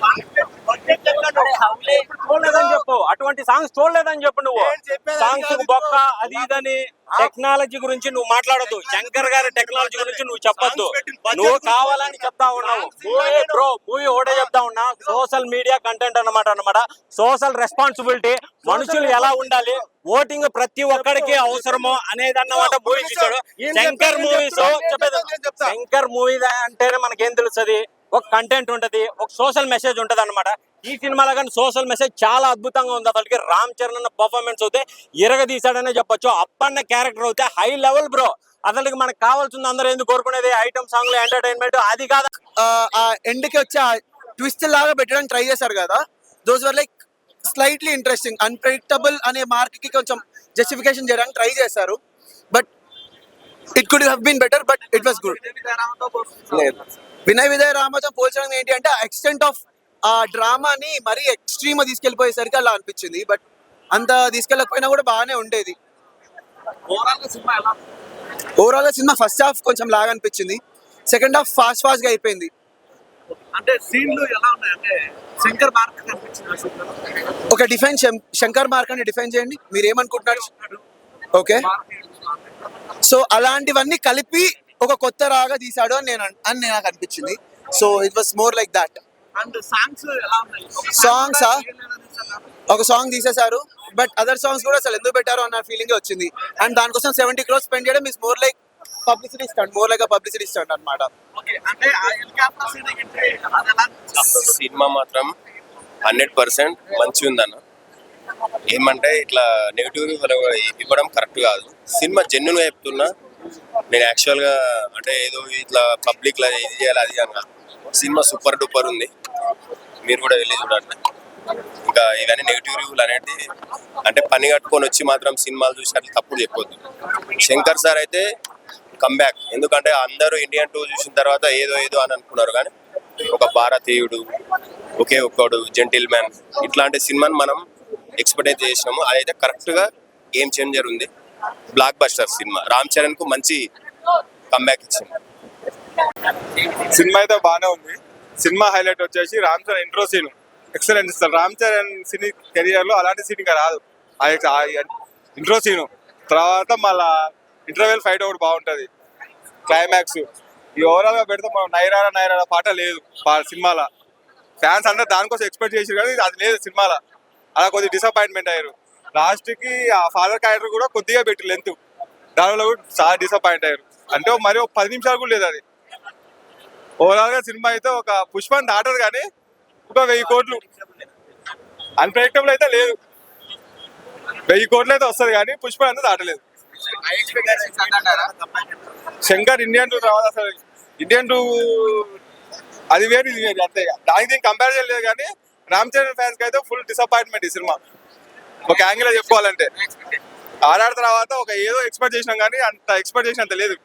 पाँच చూడలేదని చెప్పు అటువంటి సాంగ్స్ చూడలేదని చెప్పు నువ్వు. చెప్పేది సాంగ్స్ బొక్క అది ఇదని టెక్నాలజీ గురించి నువ్వు మాట్లాడదు శంకర్ గారి టెక్నాలజీ గురించి నువ్వు చెప్పొద్దు. నువ్వు కావాలని చెప్తా ఉన్నావు. మూవీ బ్రో మూవీ ఒకటే చెప్తా ఉన్నా. సోషల్ మీడియా కంటెంట్ అన్నమాట అన్నమాట. సోషల్ రెస్పాన్సిబిలిటీ మనుషులు ఎలా ఉండాలి ఓటింగ్ ప్రతి ఒక్కడికి అవసరమో అనేది అన్నమాట మూవీ ఈయన శంకర్ మూవీస్ చెప్తా. శంకర్ మూవీ అంటేనే మనకేం తెలుస్తుంది? ఒక కంటెంట్ ఉంటది ఒక సోషల్ మెసేజ్ ఉంటది అనమాట ఈ సినిమాలో కానీ సోషల్ మెసేజ్ చాలా అద్భుతంగా ఉంది. అతనికి రామ్ చరణ్ అన్న పర్ఫార్మెన్స్ అయితే ఇరగదీశాడనే చెప్పొచ్చు. అప్పన్న క్యారెక్టర్ అయితే హై లెవెల్ బ్రో అతనికి మనకు కావాల్సింది అందరూ ఎందుకు కోరుకునేది? ఐటమ్ సాంగ్లో ఎంటర్టైన్మెంట్ అది కాదు. ఆ ఎండ్కి వచ్చి ట్విస్ట్ లాగా పెట్టడానికి ట్రై చేశారు కదా. Those were like slightly interesting unpredictable అనే మార్క్కి కొంచెం జస్టిఫికేషన్ చేయడానికి ట్రై చేశారు. But it could have been better but it was good Vinay Vijay రామతో పోల్చడం ఏంటి అంటే ఎక్స్టెంట్ ఆఫ్ ఆ డ్రామాని మరీ ఎక్స్ట్రీమ్ తీసుకెళ్ళిపోయేసరికి అలా అనిపించింది. బట్ అంత తీసుకెళ్ళకపోయినా కూడా బాగానే ఉండేది. ఓవరాల్గా సినిమా ఫస్ట్ హాఫ్ కొంచెం లాగా అనిపించింది. సెకండ్ హాఫ్ ఫాస్ట్ ఫాస్ట్గా అయిపోయింది. అంటే సీన్లు ఎలా ఉన్నాయి? అంటే శంకర్ మార్క్ కనిపించింది ఆ సినిమాలో. ఒక డిఫైన్ శంకర్ మార్క్ అని డిఫైన్ చేయండి. మీరు ఏమనుకుంటున్నారు ఓకే సో అలాంటివన్నీ కలిపి ఒక కొత్త రాగా తీసాడు అని నేను అన్- నాకు అనిపించింది. So it was more like that and songs ఒక? ఒక సాంగ్ తీసేశారు. బట్ అదర్ సాంగ్స్ కూడా అసలు ఎందుకు పెట్టారు అన్న ఫీలింగ్ వచ్చింది. అండ్ దానికోసం సెవెంటీ క్రోస్ స్పెండ్ చేయడం is more like publicity stunt more like publicity stunt అనమాట సినిమా మాత్రం హండ్రెడ్ పర్సెంట్ మంచి ఉందన్న. ఏమంటే ఇట్లా నెగిటివ్ ఇవ్వడం కరెక్ట్ కాదు. సినిమా జెన్యున్గా చెప్తున్నా నేను యాక్చువల్గా అంటే ఏదో ఇట్లా పబ్లిక్లో ఇది చేయాలి అది అన్న సినిమా సూపర్ డూపర్ ఉంది. మీరు కూడా వెళ్ళి చూడండి. ఇంకా ఇవన్నీ నెగిటివ్ రివ్యూలు అనేది అంటే పని కట్టుకొని వచ్చి మాత్రం సినిమాలు చూసి అట్లా తప్పుడు చెప్పొద్దు. శంకర్ సార్ అయితే కమ్బ్యాక్ ఎందుకంటే అందరూ ఇండియన్ టూ చూసిన తర్వాత ఏదో ఏదో అని అనుకున్నారు కానీ ఒక భారతీయుడు ఒకే ఒక్కడు జెంటిల్ మ్యాన్ ఇట్లాంటి సినిమాని మనం ఎక్స్పెక్ట్ అయితే చేసినాము. అదైతే కరెక్ట్గా గేమ్ చేంజర్ ఉంది బ్లాక్ బస్టర్ సినిమా. రామ్ చరణ్కు మంచి కమ్బ్యాక్ ఇచ్చింది. సినిమా అయితే బాగానే ఉంది. సినిమా హైలైట్ వచ్చేసి Ram Charan intro scene excellent ఇస్తారు రామ్ చరణ్ సినీ కెరియర్లో అలాంటి సీన్ ఇంకా రాదు. ఆ ఇంట్రో సీన్ తర్వాత మళ్ళా ఇంటర్వెల్ ఫైట్ ఒకటి బాగుంటది. క్లైమాక్స్ ఈ ఓవరాల్గా పెడితే మనం నైరారా నైరారా పాట లేదు పా- సినిమాలో. ఫ్యాన్స్ అందరూ దానికోసం ఎక్స్పెక్ట్ చేసారు కానీ అది లేదు సినిమాలో. అలా కొద్దిగా డిసప్పాయింట్మెంట్ అయ్యారు. లాస్ట్కి ఆ ఫాదర్ క్యారెక్టర్ కూడా కొద్దిగా పెట్టి లెంత్ దానిలో కూడా చాలా డిసప్పాయింట్ అయ్యారు. అంటే మరి ఒక పది నిమిషాలు కూడా లేదు అది. ఓవరాల్గా సినిమా అయితే ఒక పుష్పని దాటదు కానీ ఒక వెయ్యి కోట్లు. అన్ప్రెడిక్టబుల్ అయితే లేదు. వెయ్యి కోట్లు అయితే వస్తుంది కానీ పుష్ప అంతా దాటలేదు. శంకర్ ఇండియన్ టూ తర్వాత అసలు ఇండియన్ టూ అది వేరు ఇది వేరు. అంతే దానికి దీనికి కంపేర్ చేయలేదు కానీ రామ్ చరణ్ ఫ్యాన్స్కి అయితే ఫుల్ డిసప్పాయింట్మెంట్ ఈ సినిమా. ఒక యాంగిల్ చెప్పుకోవాలంటే. ఆర్ఆర్ తర్వాత ఒక ఏదో ఎక్స్పెక్ట్ చేసినాం కానీ అంత ఎక్స్పెక్ట్ చేసినంత లేదు.